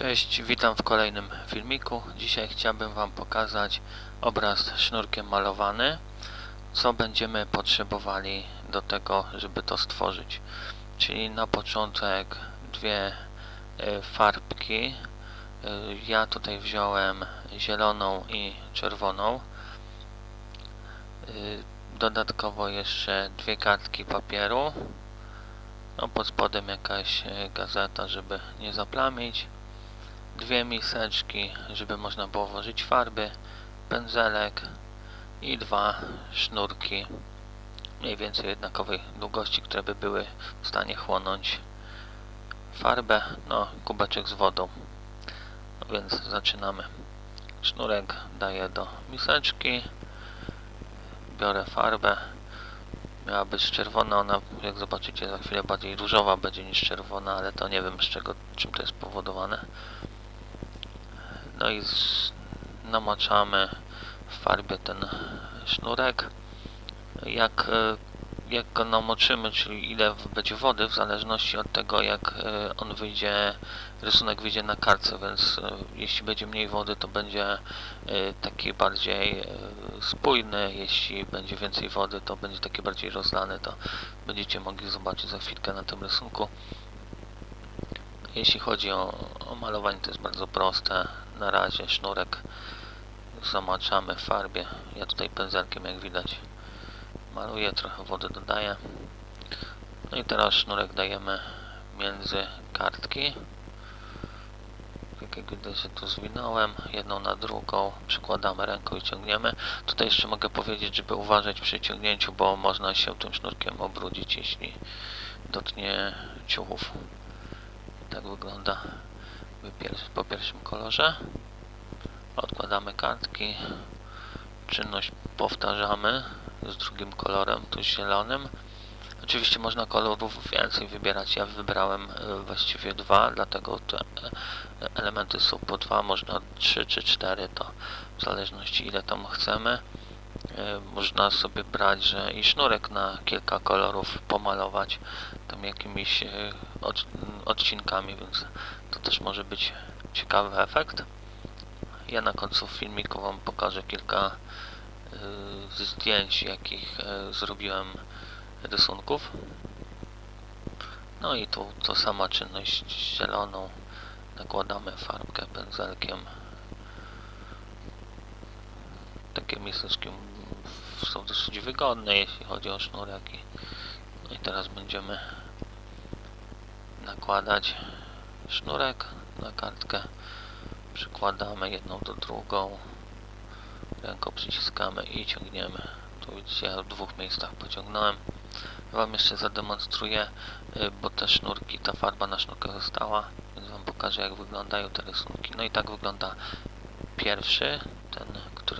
Cześć, witam w kolejnym filmiku. Dzisiaj chciałbym Wam pokazać obraz sznurkiem malowany, co będziemy potrzebowali do tego, żeby to stworzyć. Czyli na początek dwie y, farbki. Y, Ja tutaj wziąłem zieloną i czerwoną. Y, Dodatkowo jeszcze dwie kartki papieru. No pod spodem jakaś gazeta, żeby nie zaplamić dwie miseczki, żeby można było włożyć farby, pędzelek i dwa sznurki mniej więcej jednakowej długości, które by były w stanie chłonąć farbę, no kubeczek z wodą. No więc zaczynamy. Sznurek daję do miseczki, biorę farbę. Miała być czerwona, ona jak zobaczycie za chwilę bardziej różowa będzie niż czerwona, ale to nie wiem z czego, czym to jest spowodowane. No i namoczamy w farbie ten sznurek. Jak, e, jak go namoczymy, czyli ile będzie wody, w zależności od tego jak e, on wyjdzie, rysunek wyjdzie na kartce, więc e, jeśli będzie mniej wody, to będzie taki bardziej spójny, jeśli będzie więcej wody, to będzie taki bardziej rozlany, to będziecie mogli zobaczyć za chwilkę na tym rysunku. Jeśli chodzi o, o malowanie, to jest bardzo proste. Na razie sznurek zamaczamy w farbie. Ja tutaj pędzelkiem, jak widać, maluję, trochę wody dodaję. No i teraz sznurek dajemy między kartki. Tak jak widać, że tu zwinąłem jedną na drugą, przykładamy ręką i ciągniemy. Tutaj jeszcze mogę powiedzieć, żeby uważać przy ciągnięciu, bo można się tym sznurkiem obrudzić, jeśli dotknie ciuchów. Tak wygląda po pierwszym kolorze. Odkładamy kartki. Czynność powtarzamy z drugim kolorem, tu zielonym. Oczywiście można kolorów więcej wybierać. Ja wybrałem e, właściwie dwa, dlatego te e, elementy są po dwa, można trzy czy cztery, to w zależności ile tam chcemy. E, Można sobie brać, że i sznurek na kilka kolorów pomalować tam jakimiś e, od, odcinkami, więc to też może być ciekawy efekt. Ja na końcu filmiku Wam pokażę kilka y, zdjęć, jakich zrobiłem rysunków. No i tu to sama czynność zieloną. Nakładamy farbkę pędzelkiem. Takie miseczki są dosyć wygodne, jeśli chodzi o sznurek. I, no i teraz będziemy nakładać sznurek na kartkę. Przykładamy jedną do drugą ręką przyciskamy i ciągniemy. Tu widzicie ja w dwóch miejscach pociągnąłem. Wam jeszcze zademonstruję y, bo te sznurki, ta farba na sznurkach została więc wam pokażę jak wyglądają te rysunki. No i tak wygląda pierwszy ten,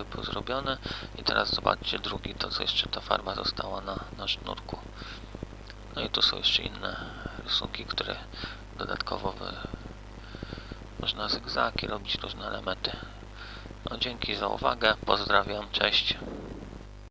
który był zrobiony i teraz zobaczcie drugi, to co jeszcze ta farba została na, na sznurku no i tu są jeszcze inne rysunki, które dodatkowo wy, można zygzaki robić, różne elementy. No dzięki za uwagę, pozdrawiam, cześć.